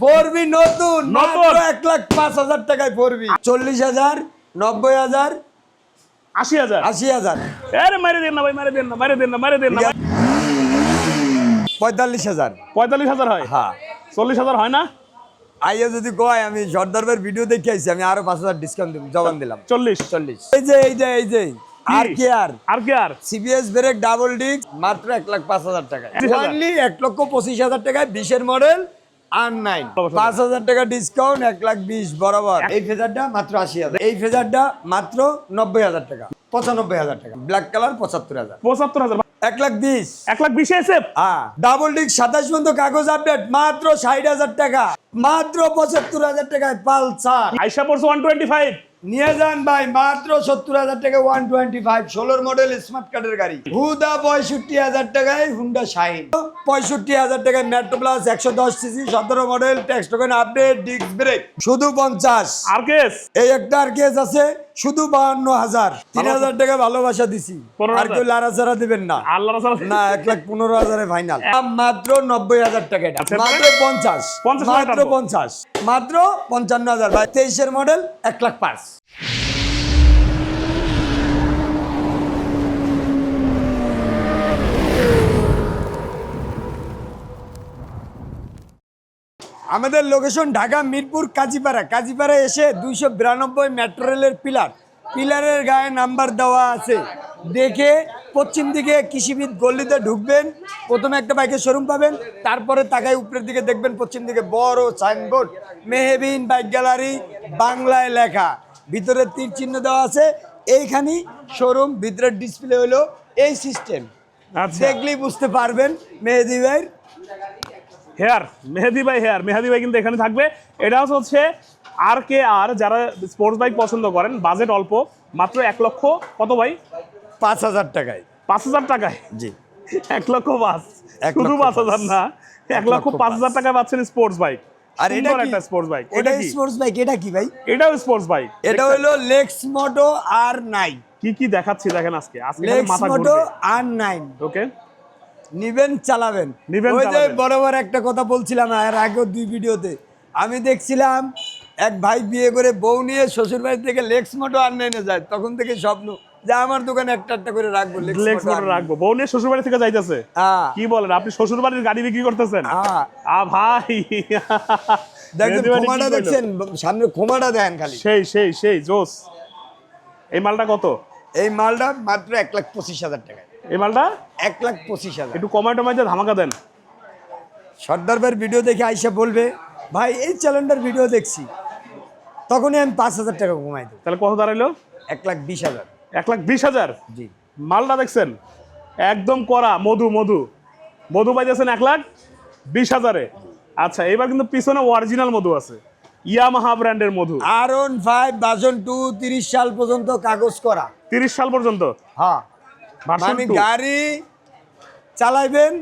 ফোরবি নতুন নতুন। এক লাখ পাঁচ হাজার টাকায় ফোরবি চল্লিশ হাজার নব্বই হাজার আশি হাজার। আশি হাজার। আরে মারে দেন না ভাই মারে দেন না মারে দেন না মারে দেন না পঁয়তাল্লিশ হাজার। পঁয়তাল্লিশ হাজার হয়? হ্যাঁ। চল্লিশ হাজার হয় না? আইয়া যদি কয় আমি সর্দারবের ভিডিও দেখে আইছি আমি আরও পাঁচ হাজার ডিসকাউন্ট দিব জবান দিলাম। চল্লিশ। চল্লিশ। এই যে এই যে এই যে আর কি আর? আর কি আর? সিবিএস ব্রেক ডাবল ডিস্ক মাত্র এক লাখ পাঁচ হাজার। Only এক লক্ষ পঁচিশ হাজার টাকায় বিশের মডেল আর নাইন পাঁচ হাজার টাকা ডিসকাউন্ট এক লাখ বিশ বরাবর। এই ফেজারটা মাত্র আশি হাজার। এই ফেজারটা মাত্র নব্বই হাজার টাকা। পঁচানব্বই হাজার টাকা। ব্ল্যাক কালার পঁচাত্তর হাজার। পঁচাত্তর হাজার। এক লাখ বিশ। এক লাখ বিশে এসে হ্যাঁ। ডাবল ডিস্ক সাতাশ পর্যন্ত কাগজ আপডেট মাত্র ষাট হাজার টাকা। মাত্র পঁচাত্তর হাজার টাকায় পালসার। আইসা পড়ছে ওয়ান টোয়েন্টি ফাইভ নিয়ে যান ভাই মাত্র সত্তর হাজার টাকা ওয়ান টোয়েন্টি ফাইভ ষোলোর মডেল স্মার্ট কার্ডের গাড়ি। হুদা পঁয়ষট্টি হাজার টাকায় হুন্ডা শাইন পঁয়ষট্টি হাজার টাকায় মেট্রো প্লাস একশো দশ সিসি সতেরো model tax token update disc brake শুধু পঞ্চাশ। আর কেস এই একটা আর কেস আছে শুধু বাহান্ন হাজার। তিন হাজার টাকা ভালোবাসা দিছি। আর কেউ। লাড়াচাড়া দিবেন না। না এক লাখ পনেরো হাজারে ফাইনাল মাত্র নব্বই হাজার টাকা আচ্ছা, মাত্র পঞ্চাশ। মাত্র পঞ্চাশ। মাত্র পঞ্চান্ন হাজার। তেইশের মডেল এক লাখ পাঁচ। আমাদের লোকেশন ঢাকা মিরপুর কাজীপাড়া। কাজীপাড়া এসে দুইশো বিরানব্বই মেট্রো রেলের পিলার পিলারের গায়ে নাম্বার দেওয়া আছে। দেখে পশ্চিম দিকে কৃষিবিদ গল্লিতে ঢুকবেন। প্রথমে একটা বাইকের শোরুম পাবেন। তারপরে তাকায় উপরের দিকে দেখবেন পশ্চিম দিকে বড় সাইনবোর্ড মেহেবিন বাইক গ্যালারি বাংলায় লেখা। ভিতরে তীর চিহ্ন দেওয়া আছে। এইখানেই শোরুম ভিতরের ডিসপ্লে হলো এই সিস্টেম আচ্ছা। দেখলেই বুঝতে পারবেন মেহেদি ভাইয়ের। হেয়ার মেহেদি ভাই হেয়ার মেহেদি ভাই কিন্তু এখানে থাকবে। এটা হচ্ছে আর কে আর যারা স্পোর্টস বাইক পছন্দ করেন বাজেট অল্প মাত্র এক লক্ষ কত ভাই? পাঁচ হাজার টাকায়। পাঁচ হাজার টাকায়? জি। এক লক্ষ পাঁচ। শুধু পাঁচ হাজার না এক লক্ষ পাঁচ হাজার টাকায় পাচ্ছেন স্পোর্টস বাইক আর এটা একটা স্পোর্টস বাইক এটা স্পোর্টস বাইক এটা কি ভাই? এটাও স্পোর্টস বাইক এটা হলো লেক্স মোটো আর নাইন কি কি দেখাচ্ছি দেখেন আজকে। আজকে মাথা ঘুরবে। আর নাইন ওকে নিবেন চালাবেন। নিবেন, ওই যে। বরাবর একটা কথা বলছিলাম আর আগেও দুই ভিডিওতে। আমি দেখছিলাম এক ভাই বিয়ে করে বউ নিয়ে শ্বশুর বাড়ি থেকে লেক্স মোটো আর নাইনে যায়। তখন থেকে স্বপ্ন যে আমার দোকানে একটা একটা করে রাখব লেক্স মোটর রাখব। বউ নিয়ে শ্বশুর বাড়ি থেকে যাইতেছে? হ্যাঁ। কি বলেন আপনি শ্বশুর বাড়ির গাড়ি বিক্রি করতেছেন? হ্যাঁ। আ ভাই। দেখেন খোমাটা দেখছেন? সামনে খোমাটা দেখেন খালি। সেই সেই সেই জোস। এই মালটা কত? এই মালটা মাত্র এক লাখ পঁচিশ হাজার টাকায়। এই মালটা? এক লাখ পঁচিশ হাজার। একটু কমাই টমাই দিয়ে ধামাকা দেন। সর্দার ভাইয়ের ভিডিও দেখে আইসা বলবে ভাই এই চ্যালেঞ্জার ভিডিও দেখছি। তখনই আমি পাঁচ হাজার টাকা কমাই দেবো। তাহলে কত দাঁড়াইলো? এক লাখ বিশ হাজার। এক লাখ বিশ হাজার? জি। মালটা দেখছেন? একদম করা মধু মধু। মধু পাইতেছেন এক লাখ বিশ হাজারে। আচ্ছা এবার কিন্তু পিছনে অরিজিনাল মধু আছে। ইয়ামাহা ব্র্যান্ডের মধু। R one five version two তিরিশ সাল পর্যন্ত কাগজ করা। তিরিশ সাল পর্যন্ত? হ্যাঁ। মানে গাড়ি চালাইবেন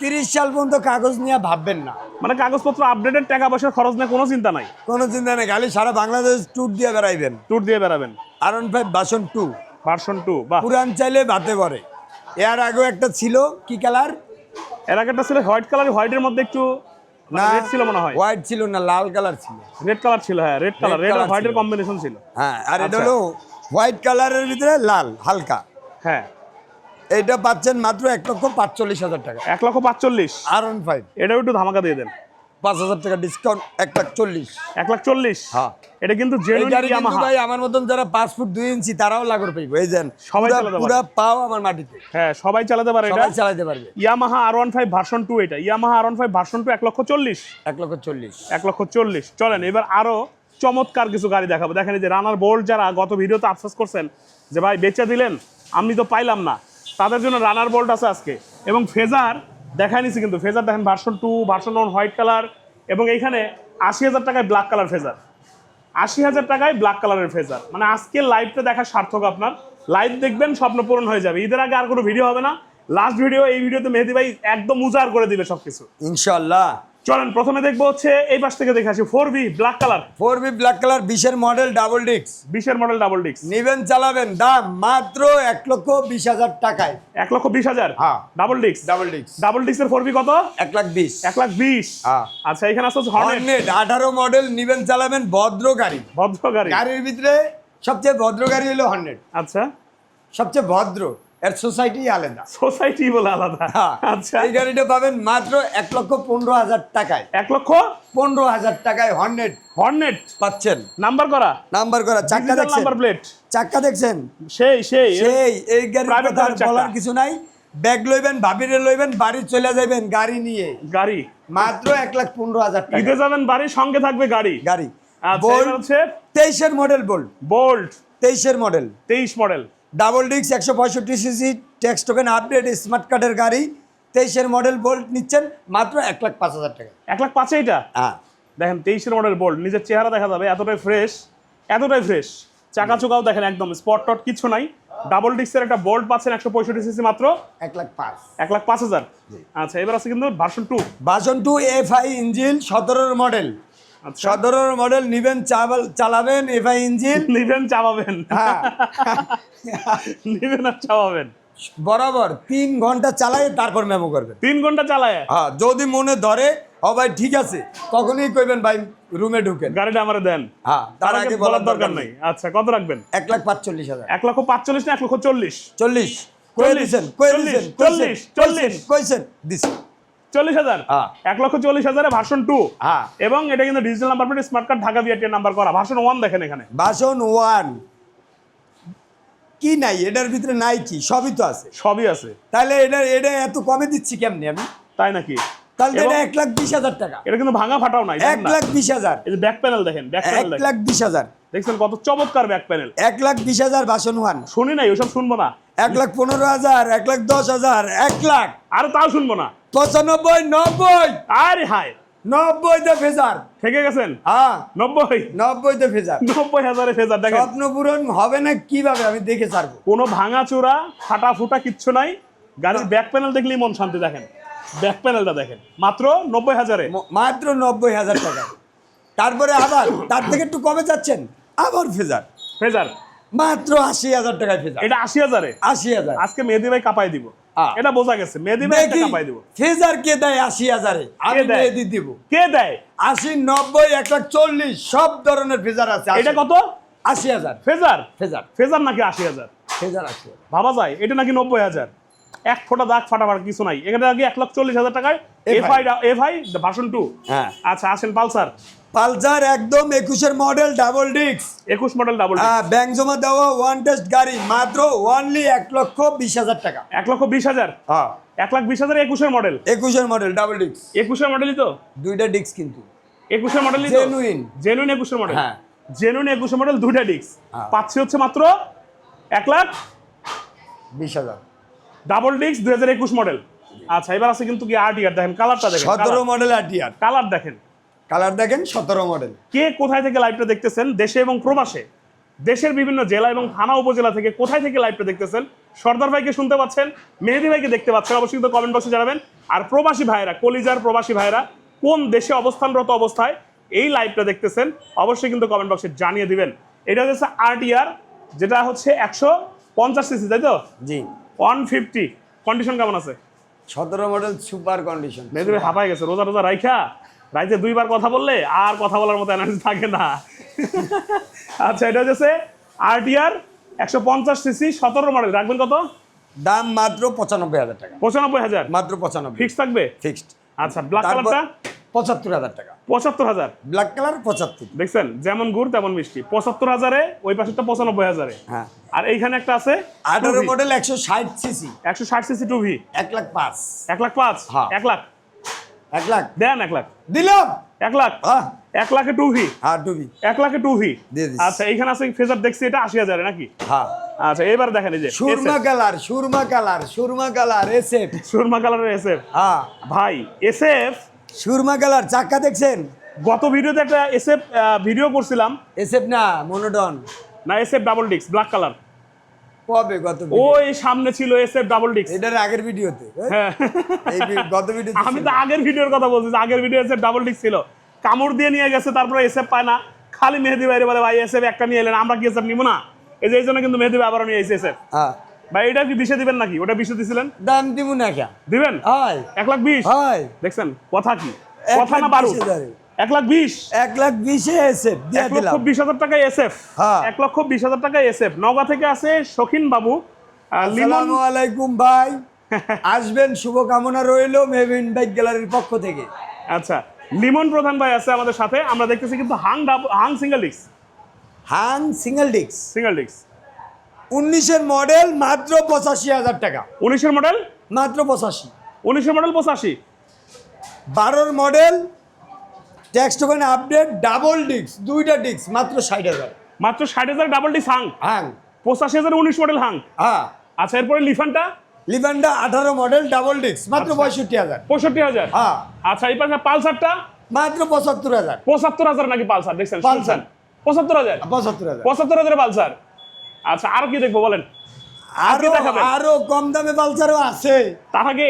তিরিশ সাল পর্যন্ত কাগজ নিয়ে ভাববেন না। মানে কাগজপত্র আপডেটেড টাকা পয়সার খরচ নেই কোনো চিন্তা নাই? কোনো চিন্তা নেই খালি সারা বাংলাদেশ ট্যুর দিয়ে বেড়াইবেন। ট্যুর দিয়ে বেড়াবেন। R one five version two version two বা পুরান চাইলে বাতে পড়ে এর আগেও একটা ছিল কি কালারের আগে একটা ছিল হোয়াইট কালার হোয়াইটের মধ্যে একটু না রেড ছিল মনে হয়। হোয়াইট ছিল না লাল কালার ছিল। রেড কালার ছিল হ্যাঁ রেড কালার রেড আর হোয়াইটের কম্বিনেশন ছিল। হ্যাঁ আর এটা আচ্ছা। হলো হোয়াইট কালারের ভিতরে লাল হালকা। হ্যাঁ। এইটা পাচ্ছেন মাত্র এক লক্ষ পাঁচচল্লিশ হাজার টাকা। এক লক্ষ পাঁচচল্লিশ? আর ওয়ান ফাইভ এটাও একটু ধামাকা দিয়ে দেন। পাঁচ হাজার টাকা ডিসকাউন্ট এক লাখ চল্লিশ। এক লাখ চল্লিশ? হ্যাঁ। এটা কিন্তু ভাই আমার মতন যারা পাঁচ ফুট দুই ইঞ্চি তারাও লাগর পাইব। এই যেন সবাই পুরা- পারে। পাও আমার মাটিতে। হ্যাঁ সবাই চালাতে পারে এটা। সবাই চালাতে পারবে। Yamaha R one five version two এটা। Yamaha R one five version two এক লক্ষ চল্লিশ। এক লক্ষ চল্লিশ। এক লক্ষ চল্লিশ। চলেন এবার আরও চমৎকার কিছু গাড়ি দেখাবো। দেখেন এই যে রানার বোল্ট যারা গত ভিডিওতে আফসোস করছেন যে ভাই বেচে দিলেন আমি তো পাইলাম না। তাদের জন্য রানার বোল্ট আছে আজকে। এবং ফেজার দেখাই নিছি কিন্তু ফেজার দেখেন version two version one white colour এবং এইখানে আশি হাজার টাকায় ব্ল্যাক কালার ফেজার আশি হাজার টাকায় ব্ল্যাক কালারের ফেজার মানে আজকে লাইভটা দেখা সার্থক আপনার। লাইভ দেখবেন, স্বপ্ন পূরণ হয়ে যাবে। ঈদের আগে আর কোনো ভিডিও হবে না। লাস্ট ভিডিও এই ভিডিওতে মেহেদি ভাই একদম উজাড় করে দিবে সবকিছু। ইনশাল্লাহ চলেন প্রথমে দেখব হচ্ছে এই পাশ থেকে দেখে আসি। Four B black colour four B black colour বিশের মডেল ডাবল ডিক্স বিশের মডেল ডাবল ডিক্স নিবেন চালাবেন দাম মাত্র এক লক্ষ বিশ হাজার টাকায়। এক লক্ষ বিশ হাজার? হ্যাঁ। ডাবল ডিক্স ডাবল ডিক্স ডাবল ডিক্সের ফোর বি কত? এক লাখ বিশ। এক লাখ বিশ। হ্যাঁ। আচ্ছা এখানে হর্নেট হর্নেট আঠারো মডেল নিবেন চালাবেন ভদ্র গাড়ি। ভদ্র গাড়ি। গাড়ির ভিতরে সবচেয়ে ভদ্র গাড়ি হলো হর্নেট আচ্ছা। সবচেয়ে ভদ্র। এর সোসাইটি আলাদা। সোসাইটি বলে আলাদা। হ্যাঁ। আচ্ছা। এই গাড়িটা পাবেন মাত্র এক লক্ষ পনেরো হাজার টাকায়। এক লক্ষ? পনেরো হাজার টাকায় হর্নেট হর্নেট পাচ্ছেন। নাম্বার করা? নাম্বার করা চাক্কা দেখছেন? নাম্বার প্লেট চাক্কা দেখছেন? সেই সেই। সেই এই গাড়ির কথা। বলার কিছু নাই। ব্যাগ লইবেন ভাবিরে লইবেন বাড়ি চলে যাবেন গাড়ি নিয়ে। গাড়ি। মাত্র এক লাখ পনেরো হাজার টাকা। ঈদে যাবেন বাড়ির সঙ্গে থাকবে গাড়ি। গাড়ি। আচ্ছা বোল্ট হচ্ছে তেইশের মডেল বোল্ট বোল্ট তেইশের মডেল তেইশ মডেল ডাবল ডিক্স একশো পঁয়ষট্টি CC tax token update smart কার্ডের গাড়ি তেইশের মডেল বোল্ট নিচ্ছেন মাত্র এক লাখ পাঁচ হাজার টাকা। এক লাখ পাঁচে এটা? হ্যাঁ। দেখেন তেইশের মডেল বোল্ট নিজের চেহারা দেখা যাবে এতটাই ফ্রেশ এতটাই ফ্রেশ চাকা চোকাও দেখেন একদম স্পট টট কিছু নাই। ডাবল ডিক্সের একটা বোল্ট পাচ্ছেন একশো পঁয়ষট্টি সিসি মাত্র। এক লাখ পাঁচ। এক লাখ পাঁচ হাজার। আচ্ছা এবার আছে কিন্তু version two version two F I engine সতেরোর মডেল সতেরোর মডেল নিবেন চালাবেন এফ আই ইঞ্জিন নিবেন চাপাবেন হ্যাঁ। নিবেন আর চাপাবেন বরাবর তিন ঘণ্টা চালাই তারপর মেমো করবে তিন ঘণ্টা চালায়? হ্যাঁ যদি মনে ধরে ও ভাই ঠিক আছে। তখনই কইবেন ভাই রুমে ঢুকেন। গাড়িটা আমার দেন। হ্যাঁ তার আগে বলার দরকার নাই। আচ্ছা কত রাখবেন? এক লাখ পাঁচচল্লিশ হাজার। এক লক্ষ পাঁচচল্লিশ না এক লক্ষ চল্লিশ? চল্লিশ। কয়ে দিছেন? চল্লিশ, চল্লিশ। কইছেন? দিছেন। চল্লিশ হাজার। হ্যাঁ। এক লক্ষ চল্লিশ হাজারে ভার্সন টু হ্যাঁ। এবং এটা কিন্তু digital number plate smart card Dhaka BRT number করা। ভার্সন ওয়ান দেখেন এখানে। বাসন ওয়ান কি নাই? এটার ভিতরে নাই কি? সবই তো আছে। সবই আছে। তাহলে এটা এটা এত কমে দিচ্ছি কেমনি আমি? তাই নাকি? তাহলে এটা এক লাখ বিশ হাজার টাকা। এটা কিন্তু ভাঙা ফাটাও নাই এক লাখ বিশ হাজার। এই যে ব্যাক প্যানেল দেখেন ব্যাক এক প্যানেল লাখ বিশ হাজার। দেখছেন কত চমৎকার ব্যাক প্যানেল এক লাখ বিশ হাজার বাসন ওয়ান শুনি নাই ওসব শুনব না। এক লাখ পনেরো হাজার এক লাখ দশ হাজার এক লাখ। আর তাও শুনব না। পঁচানব্বই নব্বই। আরে হায়। ফেজার। থেকে গেছেন? হ্যাঁ। নব্বই? নব্বইতে ফেজার। নব্বই হাজারে ফেজার দেখেন। স্বপ্ন পূরণ হবে না কীভাবে? আমি দেখে ছাড়বো। কোনো ভাঙা চূড়া ফাটা ফুটা কিচ্ছু নাই। গাড়ির ব্যাক প্যানেল দেখলেই মন শান্তি দেখেন। ব্যাক প্যানেলটা দেখেন। মাত্র নব্বই হাজারে। মাত্র নব্বই হাজার টাকা। তারপরে আবার তার থেকে একটু কমে যাচ্ছেন। আবার ফেজার। ফেজার। মাত্র আশি হাজার টাকায় ফেজার এটা আশি হাজারে? আশি হাজার। আজকে মেহেদি ভাই কাপাই দিব। এটা বোঝা গেছে। মেহেদি ভাই কাপাই দিব। ফেজার কে দেয় আশি হাজারে? আমি মেহেদি দিব। কে দেয়? আশি নব্বই এক লাখ চল্লিশ সব ধরনের ফেজার আছে। এটা কত? আশি হাজার। ফেজার? ফেজার। ফেজার নাকি আশি হাজার? ফেজার আশি হাজার। ভাবা যায়। এটা নাকি নব্বই হাজার? এক ফোটা দাগ ফাটাফাট কিছু নাই। এখানে নাকি এক লাখ চল্লিশ হাজার টাকায় FI F I F I version two হ্যাঁ। আচ্ছা আসেন পালসার। পালসার একদম একুশের মডেল ডাবল ডিক্স একুশ মডেল ডাবল ব্যাংক জমা দেওয়া ওয়ান টেস্ট গাড়ি মাত্র ওয়ানলি এক লক্ষ বিশ হাজার টাকা। এক লক্ষ বিশ হাজার? হ্যাঁ। এক লাখ বিশ হাজার একুশের মডেল একুশের মডেল ডাবল ডিক্স একুশের মডেলই তো? দুইটা ডিক্স কিন্তু। একুশের মডেলই Genuine। জেনুইন একুশের মডেল হ্যাঁ। জেনুইন একুশের মডেল দুইটা ডিস্ক হ্যাঁ। পাচ্ছি হচ্ছে মাত্র এক লাখ বিশ হাজার। ডাবল ডিস্ক দুই হাজার একুশ মডেল আচ্ছা এবার আছে কিন্তু কি আরটিআর দেখেন কালারটা দেখেন সতেরো মডেল আটিয়ার কালার দেখেন। কালার দেখেন সতেরো মডেল কে কোথায় থেকে লাইভটা দেখতেছেন? দেশে এবং প্রবাসে? দেশের বিভিন্ন জেলা এবং থানা উপজেলা থেকে কোথায় থেকে লাইভটা দেখতেছেন? সর্দার ভাইকে শুনতে পাচ্ছেন? মেহেদি ভাইকে দেখতে পাচ্ছেন? অবশ্যই কিন্তু কমেন্ট বক্সে জানাবেন। আর প্রবাসী ভাইরা কলিজার প্রবাসী ভাইরা কোন দেশে অবস্থানরত অবস্থায় এই লাইভটা দেখতেছেন? অবশ্যই কিন্তু কমেন্ট বক্সে জানিয়ে দিবেন। এটা হচ্ছে আরটিআর যেটা হচ্ছে একশো পঞ্চাশ সিসি তাই তো? জি। ওয়ান ফিফটি কন্ডিশন কেমন আছে? সতেরো মডেল সুপার কন্ডিশন মেহেদি ভাই হাঁপাই গেছে রোজা রোজা রাইখা? রাইতে দুইবার কথা বললে আর কথা বলার মতো এনার্জি থাকে না। আচ্ছা এটা হচ্ছে আরটিআর একশো পঞ্চাশ সিসি সতেরো মডেল রাখবেন কত? দাম মাত্র পঁচানব্বই হাজার টাকা। পঁচানব্বই হাজার। মাত্র পঁচানব্বই। ফিক্স থাকবে? ফিক্সড আচ্ছা ব্ল্যাক কালারটা পঁচাত্তর হাজার টাকা। পঁচাত্তর হাজার। ব্ল্যাক কালার পঁচাত্তর। দেখছেন যেমন গুড় তেমন মিষ্টি। পঁচাত্তর হাজারে ওই পাশেরটা পঁচানব্বই হাজারে। হ্যাঁ। আর এইখানে একটা আছে আঠারো মডেল একশো ষাট সিসি একশো ষাট সিসি টু ভি। এক লাখ পাঁচ। এক লাখ পাঁচ? হ্যাঁ। এক লাখ। এক লাখ। দেন এক লাখ। দিলাম। এক লাখ। হ্যাঁ। এক লাখে টু ভি হ্যাঁ ডুবি এক লাখে টু ভি আচ্ছা এইখানে আছে ফেজার দেখছি এটা আশি হাজারে নাকি? হ্যাঁ। আচ্ছা এবার দেখেন এই যে সুরমা কালার সুরমা কালার সুরমা কালার এসএফ সুরমা কালারের এসএফ হ্যাঁ। ভাই এসএফ সুরমা কালার চাক্কা দেখছেন? গত ভিডিওতে একটা এসএফ ভিডিও করছিলাম। এসএফ না মনোডন না এসএফ ডাবল ডিক্স ব্ল্যাক কালার কবে? গত? ওই সামনে ছিল এসএফ ডাবল ডিক্স এটার আগের ভিডিওতে হ্যাঁ? এই গত ভিডিও আমি তো আগের ভিডিওর কথা বলছি আগের ভিডিও এসএফ ডাবল ডিক্স ছিল। কামড় দিয়ে নিয়ে গেছে তারপরে এসএফ পায় না। খালি মেহেদি ভাই বলে ভাই এসএফ একটা নিয়ে এলেন আমরা কি এসএফ নিব না? এই যে এই জন্য কিন্তু মেহেদি ভাই আবারও নিয়ে এসে এসএফ হ্যাঁ। ভাই এটা কি বিষে দিবেন নাকি? ওটা বিষে দিছিলেন? দাম দিব না দিবেন? হয়। এক লাখ বিশ? হয়। দেখছেন কথা কি? কথা না বারো বিশ। এক লাখ বিশ। এক লাখ বিশে এসে দিয়ে এক লক্ষ বিশ হাজার টাকা এসএফ। হ্যাঁ। এক লক্ষ বিশ হাজার টাকা এসএফ। নওগাঁ থেকে আছে শখিন বাবু। লিমন আসসালামু আলাইকুম ভাই। আসবেন শুভকামনা রইল মেহবিন বাইক গ্যালারির পক্ষ থেকে। আচ্ছা লিমন প্রধান ভাই আছে আমাদের সাথে। আমরা দেখতেছি কিন্তু হাং হাং সিঙ্গেল ডিক্স হাং সিঙ্গেল ডিক্স সিঙ্গেল ডিক্স উনিশের মডেল মাত্র পঁচাশি হাজার টাকা। উনিশের মডেল মাত্র পঁচাশি। উনিশের মডেল পঁচাশি। বারোর model tax token update double ডিক্স দুইটা ডিক্স মাত্র ষাট হাজার। মাত্র ষাট হাজার ডাবল ডিক্স হাং হাং পঁচাশি হাজার উনিশ মডেল হাং হ্যাঁ। আচ্ছা এরপরে লিফানটা? লিভান্ডা আঠারো মডেল ডাবল ডিক্স মাত্র পঁয়ষট্টি হাজার। পঁয়ষট্টি হাজার? হ্যাঁ। আচ্ছা এই পাশে পালসারটা? মাত্র পঁচাত্তর হাজার। পঁচাত্তর হাজার নাকি পালসার দেখছেন পালসার। পঁচাত্তর হাজার? পঁচাত্তর হাজার। পঁচাত্তর হাজার পালসার। আচ্ছা আরও কি দেখব বলেন। আরও আরও কম দামে পালসারও আছে। তার আগে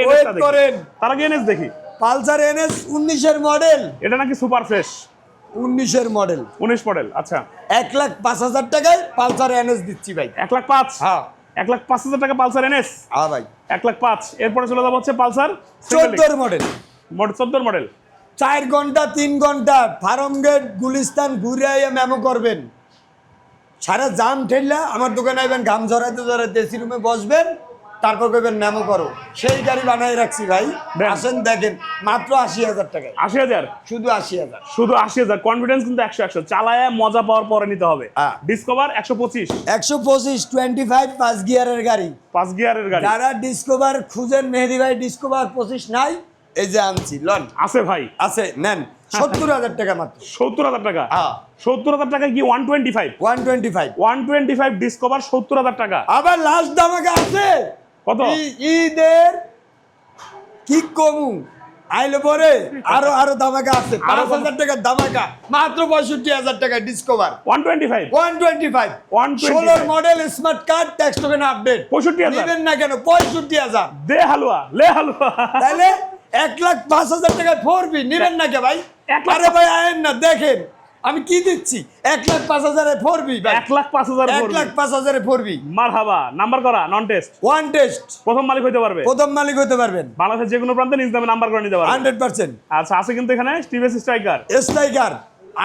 করেন। তার আগে এনএস দেখি। পালসার এনএস উনিশের মডেল। এটা নাকি সুপার ফ্রেশ? উনিশের মডেল। উনিশ মডেল আচ্ছা। এক লাখ পাঁচ হাজার টাকায় পালসার এনএস দিচ্ছি ভাই। এক লাখ পাঁচ? হ্যাঁ। এক লাখ পাঁচ হাজার টাকা পালসার এনএস? হ্যাঁ ভাই। এক লাখ পাঁচ। এরপরে চলে যাব হচ্ছে পালসার চোদ্দোর মডেল। চোদ্দোর মডেল। চার ঘণ্টা তিন ঘণ্টা ফার্ম গেট গুলিস্তান ঘুরে মেমো করবেন। সারা জাম ঠেললা আমার দোকানে আইবেন ঘাম ঝরাইতে ঝরাইতে এসি রুমে বসবেন। তারপর কইবেন মেমো করো। সেই গাড়ি বানাই রাখছি ভাই। আসেন দেখেন মাত্র আশি হাজার টাকায়। আশি হাজার? শুধু আশি হাজার। শুধু আশি হাজার। কনফিডেন্স কিন্তু একশো একশো। চালায় মজা পাওয়ার পরে নিতে হবে। হ্যাঁ। ডিসকভার একশো পঁচিশ। একশো পঁচিশ টোয়েন্টি ফাইভ পাঁচ গিয়ারের গাড়ি। পাঁচ গিয়ারের গাড়ি। যারা ডিসকভার খুঁজেন মেহেদি ভাই ডিসকভার পঁচিশ নাই এই যে আনছি লন। আছে ভাই। আছে নেন। সত্তর হাজার টাকা মাত্র। সত্তর হাজার টাকা? হ্যাঁ। সত্তর হাজার টাকা কি one twenty five one twenty five one twenty five Discover সত্তর হাজার টাকা। আবার লাস্ট দামাকা আছে? কত? ঈদের কি কমু? আইলে পরে আরও আরও দামাকা আছে। পাঁচ হাজার টাকার দামাকা মাত্র পঁয়ষট্টি হাজার টাকা Discover one twenty five one twenty five 125 ষোলোর model smart card tax token update পঁয়ষট্টি হাজার। নেবেন না কেন? পঁয়ষট্টি হাজার। দে হালুয়া লে হালুয়া। তাহলে এক লাখ পাঁচ হাজার টাকায় ফোর বি নেবেন না কে ভাই? আরে ভাই আয়েন না দেখেন। আমি কি দিচ্ছি? এক লাখ পাঁচ হাজারে ফোর বি এক লাখ পাঁচ হাজার এক লাখ পাঁচ হাজারে ফোর বি মার হাবা নাম্বার করা নন টেস্ট ওয়ান টেস্ট প্রথম মালিক হইতে পারবে। প্রথম মালিক হতে পারবেন। বাংলাদেশের যে কোনো প্রান্তে নিজ নামে নাম্বার করে নিতে পারবে। Hundred percent. আচ্ছা আছে কিন্তু এখানে টিভিএস স্ট্রাইকার স্ট্রাইকার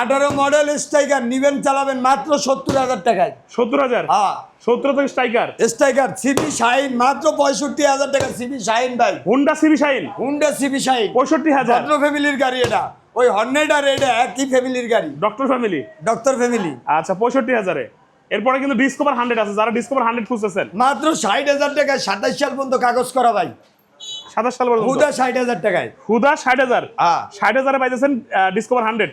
আঠারো মডেল স্ট্রাইকার নিবেন চালাবেন মাত্র সত্তর হাজার টাকায়। সত্তর হাজার? হ্যাঁ। সত্তর থেকে স্ট্রাইকার স্ট্রাইকার সিবি শাইন মাত্র পঁয়ষট্টি হাজার টাকা সিবি শাইন ভাই। Honda CB Shine Honda CB Shine পঁয়ষট্টি হাজার। ফ্যামিলির গাড়ি এটা। ওই হর্নেট আর এটা একই ফ্যামিলির গাড়ি? ডক্টর ফ্যামিলি ডক্টর ফ্যামিলি আচ্ছা পঁয়ষট্টি হাজারে। এরপরে কিন্তু ডিসকভার হান্ড্রেড আছে যারা ডিসকভার হান্ড্রেড খুঁজতেছেন। মাত্র ষাট হাজার টাকায় সাতাইশ সাল পর্যন্ত কাগজ করা ভাই। সাতাশ সাল পর্যন্ত? হুদা ষাট হাজার টাকায়। হুদা ষাট হাজার? হ্যাঁ। ষাট হাজারে পাইতেছেন ডিসকভার হান্ড্রেড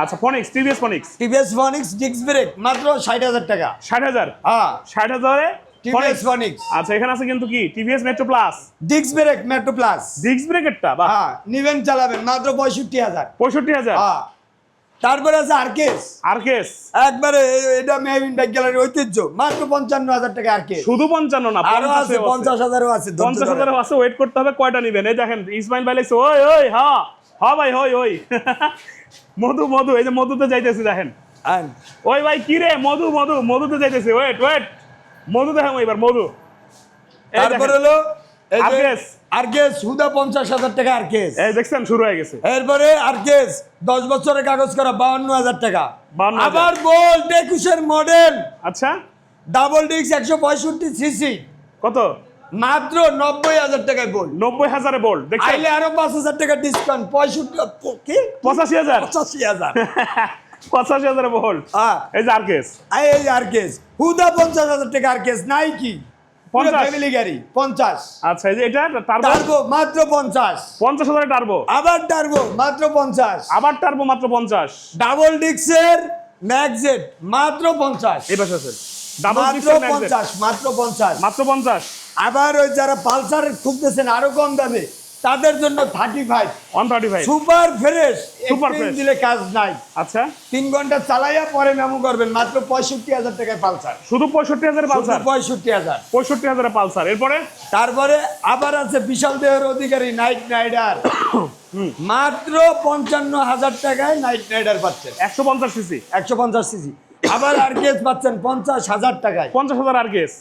আচ্ছা ফনিক্স টিভিএস ফনিক্স টিভিএস ফনিক্স ডিক্স ব্রেক মাত্র ষাট হাজার টাকা। ষাট হাজার? হ্যাঁ। ষাট হাজারে টিভিএস ফনিক্স আচ্ছা এখানে আছে কিন্তু কি? টিভিএস মেট্রো প্লাস ডিক্স ব্রেক মেট্রো প্লাস ডিস্ক ব্রেকেটটা বা হ্যাঁ নিবেন চালাবেন মাত্র পঁয়ষট্টি হাজার। পঁয়ষট্টি হাজার? হ্যাঁ। তারপরে আছে আরকেস আর কেস একবারে এটা মেহবিন গ্যালারির ঐতিহ্য মাত্র পঞ্চান্ন হাজার টাকা আরকেস শুধু পঞ্চান্ন না আরও আছে পঞ্চাশ হাজারও আছে পঞ্চাশ ধরেন। হাজার আছে ওয়েট করতে হবে কয়টা নিবেন? এই দেখেন ইসমাইল ভাই লাগছে ওই ওই হা হা ভাই ওই ওই। মধু মধু এই যে মধুতে যাইতেছি দেখেন। ওই ভাই কি রে মধু মধু মধুতে যাইতেছি ওয়েট ওয়েট মধু দেখেন এবার মধু। তারপরে হলো আরকেস। হুদা পঞ্চাশ হাজার টাকা আরকেস। এই দেখছেন শুরু হয়ে গেছে। এরপরে আরকেস দশ বছরের কাগজ করা বাউন্ন হাজার টাকা। 52,000 আবার গোল্ড একুশের মডেল আচ্ছা। ডাবল ডিস্ক একশো পঁয়ষট্টি সিসি কত? মাত্র নব্বই হাজার টাকায় বল নব্বই হাজারে বোল্ট দেখছেন? আইলে আরও পাঁচ হাজার টাকা ডিসকাউন্ট পঁয়ষট্টি কি? পঁচাশি হাজার। পঁচাশি হাজার। পঁচাশি হাজারে হ্যাঁ এই যে আর কেস এই হুদা পঞ্চাশ হাজার টাকা নাই কি ফ্যামিলি গাড়ি পঞ্চাশ। আচ্ছা এই যে এটা টার্বো টার্বো মাত্র পঞ্চাশ। পঞ্চাশ হাজারে টার্বো আবার টার্বো মাত্র পঞ্চাশ। আবার টার্বো মাত্র পঞ্চাশ। ডাবল ডিক্সের ম্যাগজেট মাত্র পঞ্চাশ। এই পাশে আছে। ডাবল মাত্র পঞ্চাশ মাত্র পঞ্চাশ। মাত্র পঞ্চাশ। আবার ওই যারা পালসার খুঁজতেছেন আরও কম দামে। তাদের জন্য thirty five one thirty five super fresh Super fresh। দিলে কাজ নাই। আচ্ছা। তিন ঘণ্টা চালাইয়া পরে মেমো করবেন মাত্র পঁয়ষট্টি হাজার টাকায় পালসার। শুধু পঁয়ষট্টি হাজার পালসার? পঁয়ষট্টি হাজার। পঁয়ষট্টি হাজার পালসার। এরপরে? তারপরে আবার আছে বিশাল দেহের অধিকারী নাইট রাইডার মাত্র পঞ্চান্ন হাজার টাকায় নাইট রাইডার পাচ্ছেন। একশো পঞ্চাশ সিসি। একশো পঞ্চাশ সিসি। আবার আর কেস পাচ্ছেন পঞ্চাশ হাজার টাকায়। পঞ্চাশ হাজার আর কেস।